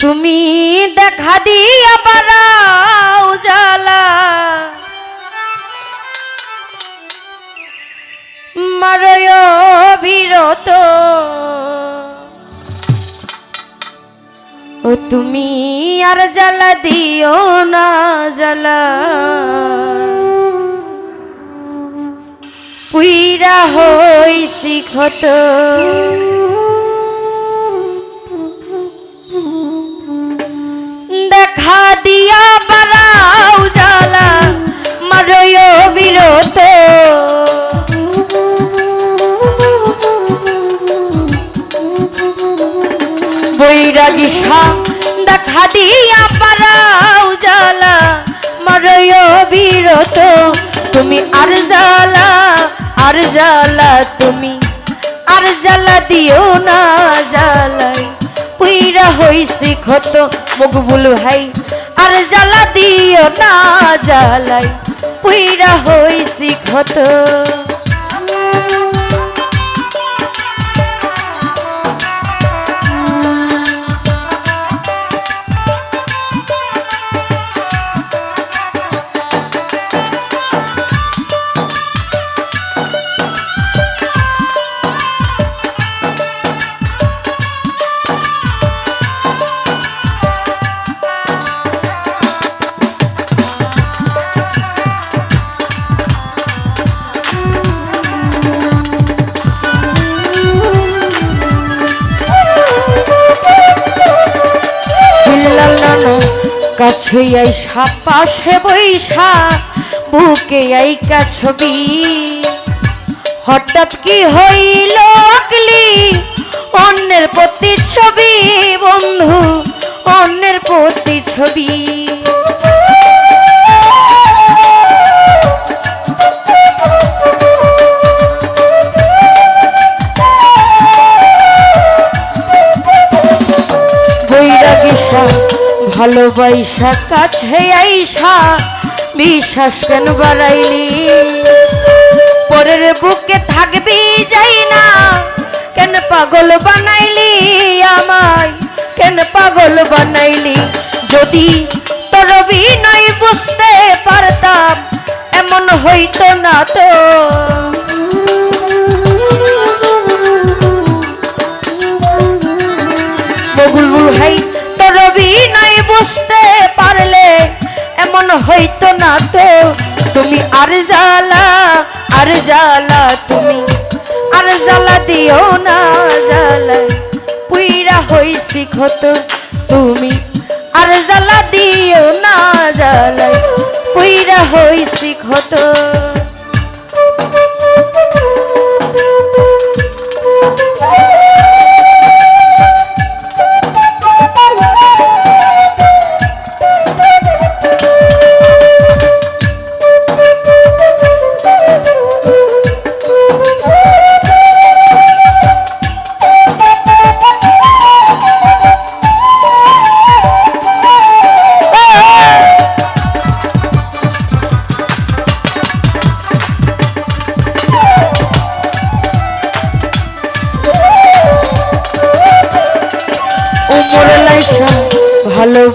তুমি দেখা দিয়া বারাও জ্বালা। মারয় বিরত ও তুমি আর জ্বালা দিও না জ্বালা। পুইরা হইছি ক্ষত দেখা দিয়া বারাও জ্বালা মারয় বিরত। বৈরাগী সা দেখা দিয়া পারাও জ্বালা মারয় বিরত। তুমি আর জ্বালা আর জ্বালা তুমি, আর জ্বালা দিও না জ্বালাই পুইরা হইছি ক্ষত মকবুল ভাই আর জ্বালা দিও না জ্বালাই পুইরা হইছি ক্ষত। কাছে সাপ পাশে বৈশা, বুকে এই ছবি। হঠাৎ কি হইল আকলি? অন্যের প্রতি ছবি বন্ধু, অন্যের প্রতি ছবি ভালোবাসা কাছে আইসা, বিশ্বাস কেন বাড়াইলি? পরের বুকে থাকবি যাই না, কেন পাগল বানাইলি আমায়? কেন পাগল বানাইলি? যদি তোর বিনয় বুঝতে পারতাম, এমন হইতো না তো। বগুলবুল ভাই তোর বিনয় বুঝতে পারলে, এমন হইতো না তো। তুমি আর জালা আর জালা তুমি, আর জালা দিও না জালা পুইরা হইছি ক্ষত তুমি।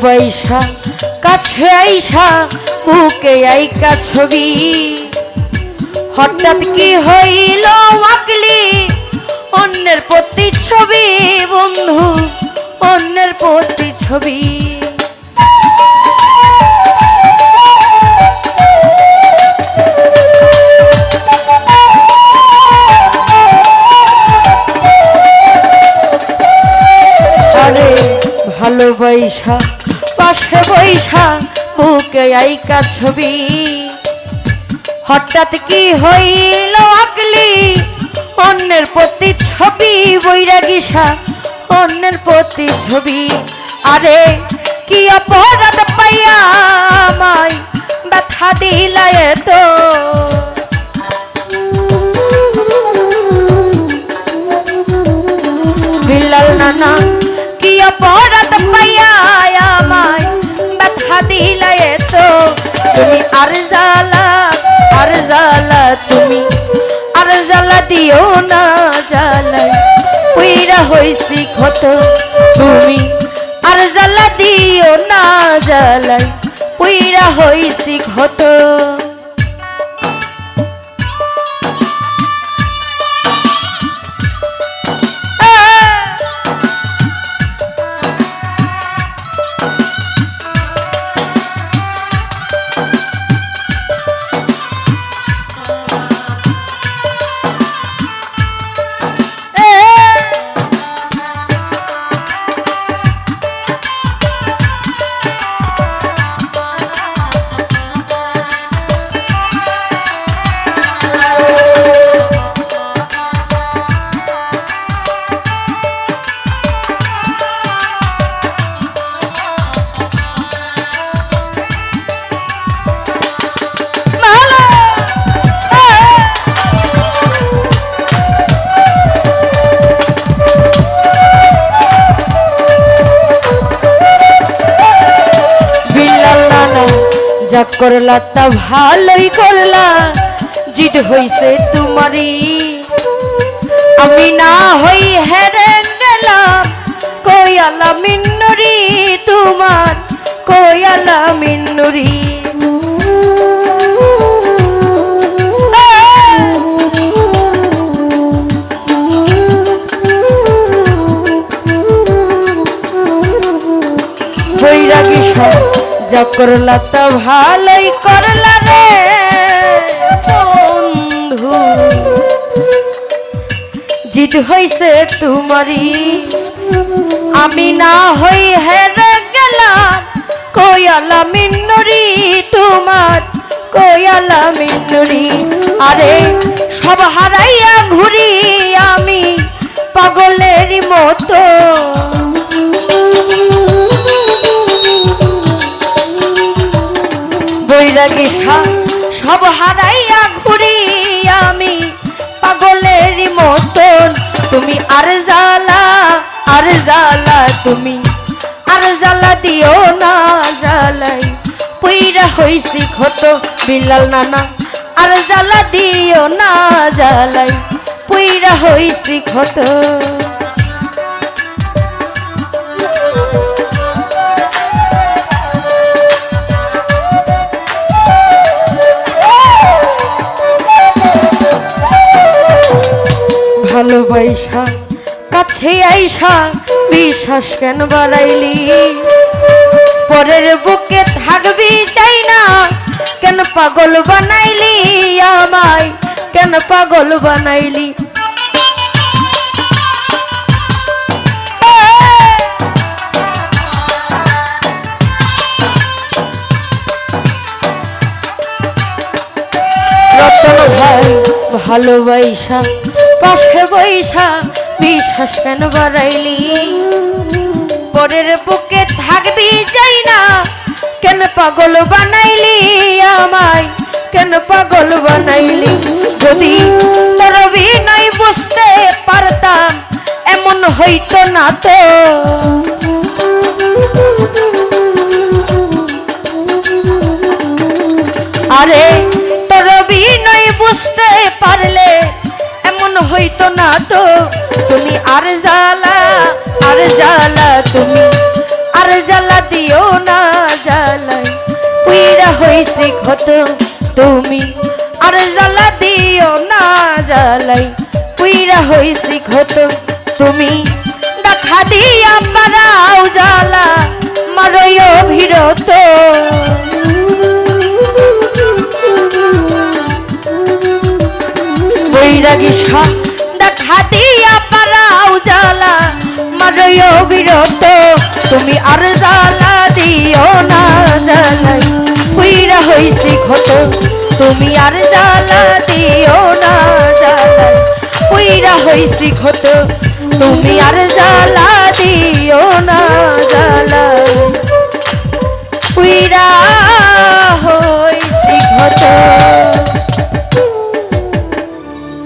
ভালোবাসা কাছে আইসা, বুকে আইকা ছবি। হঠাৎ কি হইল আকলি? অন্যের প্রতি ছবি বন্ধু, অন্যের প্রতি ছবি ভালোবাসা পাশে বৈশা, বুকে আইকা ছবি। হঠাৎ কি হইল আকলি? অন্যের প্রতি ছবি বৈরাগীসা অন্যের প্রতি ছবি। আরে, কি অপরাধ পাইয়া আমায় ব্যথা দিলায় তো বিল্লাল নানা কি অপরাধ পাইয়া আমায়। ব্যথা দিলায় তো তুমি আর জ্বালা আর জ্বালা তুমি। আর জ্বালা দিও না জ্বালাই পুইরা হইছি ক্ষত তুমি। আর জ্বালা জ্বালাই পুইরা হইছি ঘট যা করলা তা ভালোই করলা। জিদ হইছে তোমারই। আমি না হই হেরে গেলাম। কয়ালা মিন্নুরি তোমার? কয়ালা মিন্নুরি বৈরাগী সব যা করলা ভালোই করলা রে বন্ধু। জিদ হইছে তোমারই। আমি না হই হেরে গেলাম। কয়ালা মিন্নুরি তোমার। কয়ালা মিন্নুরি আরে সব হারাইয়া ঘুরি আমি। সা- সব হারাইয়া ঘুরি আমি পাগলের মতন। তুমি আর জ্বালা আর জ্বালা তুমি, আর জ্বালা দিও না জ্বালাই। পুইরা হইছি ক্ষত বিলাল নানা, আর জ্বালা দিও না জ্বালাই। পুইরা হইছি ক্ষত। আইসা বিশ্বাস কেন বাড়াইলি? পরের বুকে থাকবি চাই না, কেন পাগল বানাইলি আমায়? কেন পাগল বানাইলি? রতন ভাই ভালোবাসা পাশে বৈশা বিশ্বাস কেন বাড়াইলি? পরের বুকে থাকবি যাই না। কেন পাগল বানাইলি আমায়? কেন পাগল বানাইলি? যদি তোর বিনয় বুঝতে পারতাম, এমন হইতো না তো। আরে, তোর বিনয় বুঝতে পারলে এমন হইতো না তো। জ্বালা তুমি, আর জ্বালা দিও না জ্বালাই। পুইরা হইছি ক্ষত তুমি, আর জ্বালা দিও না জ্বালাই। পুইরা হইছি ক্ষত তুমি দেখা দিয়া পারাও জ্বালা মারয় ভিরত বৈরাগী শাহ হইও বিরত তুমি আর জ্বালা দিও না, জ্বালাই। হইছি ক্ষত, তুমি আর জ্বালা দিও না, জ্বালাই। হুইরা হইছি ক্ষত, তুমি আর জ্বালা দিও না, জ্বালাই। হইছি ক্ষত।